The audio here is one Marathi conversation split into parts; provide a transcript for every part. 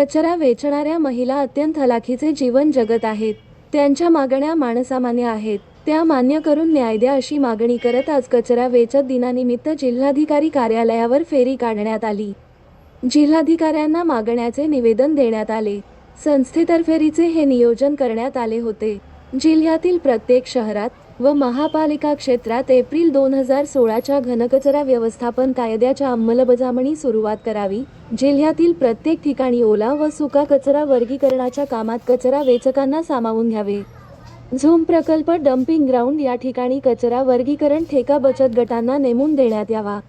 कचरा वेचणाऱ्या महिला अत्यंत हलाखीचे जीवन जगत आहेत. त्यांच्या मागण्या मानसामान्य आहेत. त्या मान्य करून न्याय द्या अशी मागणी करत आज कचरा वेचत दिनानिमित्त जिल्हाधिकारी कार्यालयावर फेरी काढण्यात आली. जिल्हाधिकाऱ्यांना मागण्याचे निवेदन देण्यात आले. संस्थेतर्फेरीचे हे नियोजन करण्यात आले होते. जिल्ह्यातील प्रत्येक शहरात व महापालिका क्षेत्रात एप्रिल दोन हजार सोळाच्या घनकचरा व्यवस्थापन कायद्याच्या अंमलबजावणी सुरुवात करावी. जिल्ह्यातील प्रत्येक ठिकाणी ओला व सुका कचरा वर्गीकरणाच्या कामात कचरा वेचकांना सामावून घ्यावे. झूम प्रकल्प डम्पिंग ग्राउंड या ठिकाणी कचरा वर्गीकरण ठेका बचत गटांना नेमून देण्यात यावा.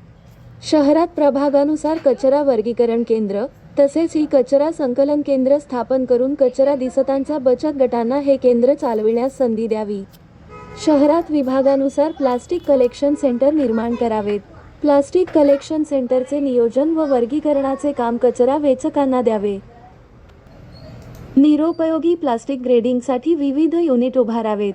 शहरात प्रभागानुसार कचरा वर्गीकरण केंद्र तसेच ही कचरा संकलन केंद्र स्थापन करून कचरा दिसतांचा बचत गटांना हे केंद्र चालविण्यास संधी द्यावी. शहरात विभागानुसार प्लास्टिक कलेक्शन सेंटर निर्माण करावेत. प्लास्टिक कलेक्शन सेंटरचे नियोजन व वर्गीकरणाचे काम कचरा वेचकांना द्यावे. निरोपयोगी प्लास्टिक ग्रेडिंगसाठी विविध युनिट उभारावेत.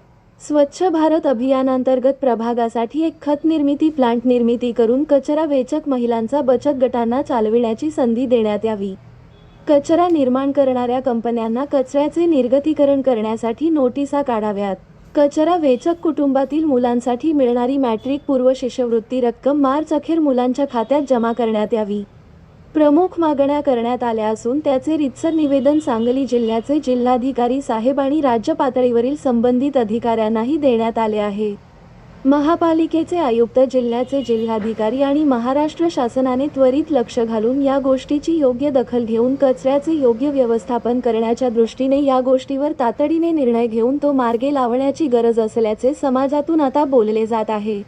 स्वच्छ भारत अभियानांतर्गत प्रभागासाठी एक खत निर्मिती प्लांट निर्मिती करून कचरा वेचक महिलांचा बचत गटांना चालविण्याची संधी देण्यात यावी. कचरा निर्माण करणाऱ्या कंपन्यांना कचऱ्याचे निर्गतीकरण करण्यासाठी नोटिसा काढाव्यात. कचरा वेचक कुटुंबातील मुलांसाठी मिळणारी मॅट्रिक पूर्व शिष्यवृत्ती रक्कम मार्च अखेर मुलांच्या खात्यात जमा करण्यात यावी. प्रमुख मागण्या करण्यात आल्या असून त्याचे रितसर निवेदन सांगली जिल्ह्याचे जिल्हाधिकारी साहेब आणि राज्य पातळीवरील संबंधित अधिकाऱ्यांनाही देण्यात आले आहे. महापालिकेचे आयुक्त जिल्ह्याचे जिल्हाधिकारी आणि महाराष्ट्र शासनाने त्वरित लक्ष घालून या गोष्टीची योग्य दखल घेऊन कचऱ्याचे योग्य व्यवस्थापन करण्याच्या दृष्टीने या गोष्टीवर तातडीने निर्णय घेऊन तो मार्गे लावण्याची गरज असल्याचे समाजातून आता बोलले जात आहे.